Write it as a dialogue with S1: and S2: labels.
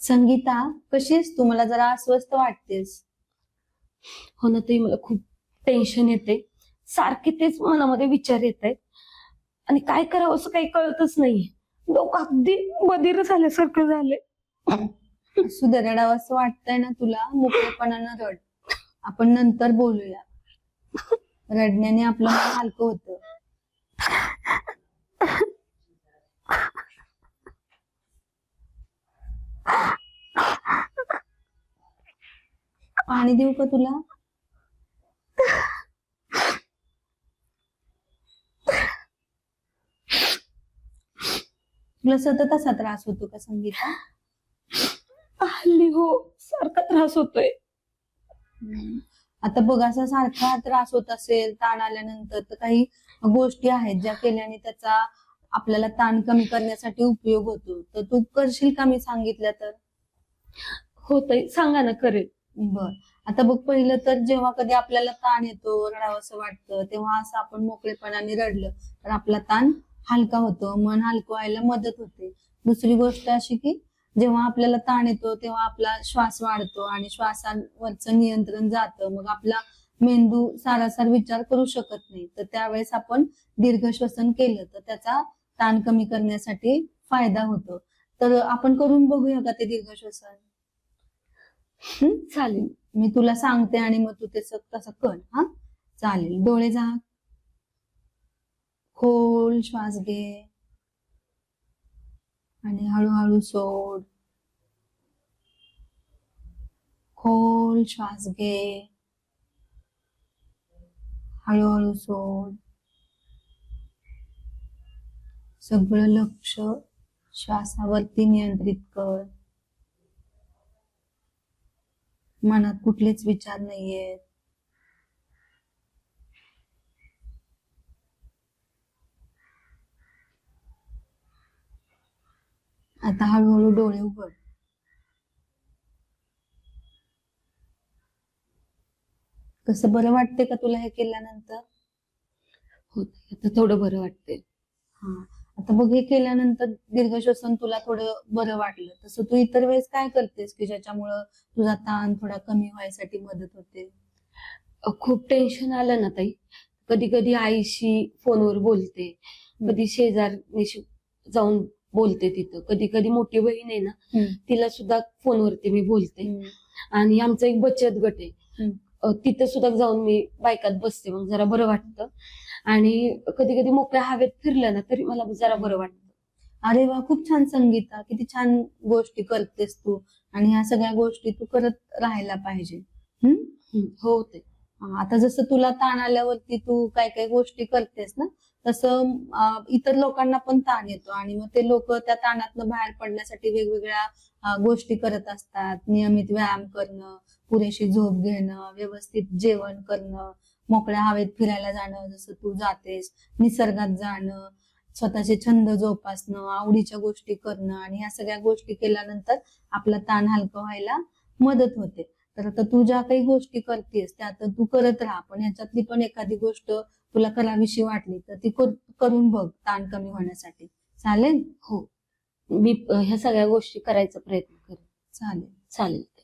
S1: संगीता कशी आहेस तू मला जरा अस्वस्थ वाटतेस.
S2: हो ना ते मला खूप टेन्शन येते. सारखे तेच मनामध्ये विचार येत आहेत. आणि काय करावं असं काही कळतच नाहीये. डोकं अगदी बधीर झाल्यासारखं झालंय.
S1: सुधरडावं असं वाटतंय ना तुला. मोकळेपणानं रड. आपण नंतर बोलूया. रडण्याने आपलं मन हलकं होतं. पाणी देऊ का तुला? तुला सतत असा त्रास होतो का संगीता
S2: हल्ली हो सारखा त्रास होतोय.
S1: आता बघ असा सारखा त्रास होत असेल ताण आल्यानंतर तर काही गोष्टी आहेत ज्या केल्याने त्याचा आपल्याला ताण कमी करण्यासाठी उपयोग होतो. तर तू करशील का मी सांगितलं तर?
S2: होतय सांगा ना करेल.
S1: बर. आता बघ पहिलं तर जेव्हा कधी आपल्याला ताण येतो रडावं असं वाटतं तेव्हा असं आपण मोकळेपणाने रडलं तर आपला ताण हलका होतो मन हलकं व्हायला मदत होते. दुसरी गोष्ट अशी की जेव्हा आपल्याला ताण येतो तेव्हा आपला श्वास वाढतो आणि श्वासावरचं नियंत्रण जातं. मग आपला मेंदू सारासार विचार करू शकत नाही. तर त्यावेळेस आपण दीर्घ श्वसन केलं तर त्याचा ताण कमी करण्यासाठी फायदा होतो. तर आपण करून बघूया का ते दीर्घ श्वसन?
S2: चालेल.
S1: मी तुला सांगते आणि मग तू ते तसं कर. हा? चालेल. डोळे जा खोल श्वास घे. आणि हळूहळू सोड खोल श्वास घे. हळूहळू सोड सगळं लक्ष श्वासावरती नियंत्रित कर. मनात कुठलेच विचार नाहीयेत. आता हळूहळू डोळे उघड. कसं बरं वाटते का तुला हे केल्यानंतर?
S2: होत आता थोडं बरं वाटतंय.
S1: हा आता बघ हे केल्यानंतर दीर्घ श्वसन तुला थोडं बरं वाटलं. तसं तू इतर वेळेस काय करतेस की ज्याच्यामुळं तुझा ताण थोडा कमी व्हायसाठी मदत होते?
S2: खूप टेन्शन आलं ना ताई. कधी कधी आईशी फोनवर बोलते. कधी शेजारनीशी जाऊन बोलते तिथं. कधी कधी मोठी बहीण आहे ना तिला सुद्धा फोनवरती मी बोलते. आणि आमचा एक बचत गट आहे. तिथं सुद्धा जाऊन मी बायकात बसते मग जरा बरं वाटतं. आणि कधी कधी मोकळ्या हवेत फिरलं ना तरी मला जरा बरं वाटतं.
S1: अरे वा खूप छान संगीता किती छान गोष्टी करतेस तू. आणि ह्या सगळ्या गोष्टी तू करत राहायला पाहिजे.
S2: हो ते.
S1: आता जसं तुला ताण आल्यावरती तू काय काय गोष्टी करतेस ना तसं इतर लोकांना पण ताण येतो. आणि मग ते लोक त्या ताणातनं बाहेर पडण्यासाठी वेगवेगळ्या गोष्टी करत असतात. नियमित व्यायाम करणं पुरेशी झोप घेणं व्यवस्थित जेवण करणं मोकळ्या हवेत फिरायला जाणं जसं तू जातेस निसर्गात जाणं स्वतःचे छंद जोपासणं आवडीच्या गोष्टी करणं आणि ह्या सगळ्या गोष्टी केल्यानंतर आपला ताण हलका व्हायला मदत होते. तर आता तू ज्या काही गोष्टी करतेस त्या आता तू करत राहा. पण ह्याच्यातली पण एखादी गोष्ट तुला करावीशी वाटली तर ती कर- करून बघ ताण कमी होण्यासाठी. चालेल?
S2: हो. मी ह्या सगळ्या गोष्टी करायचा प्रयत्न करेन.
S1: चालेल.
S2: चालेल.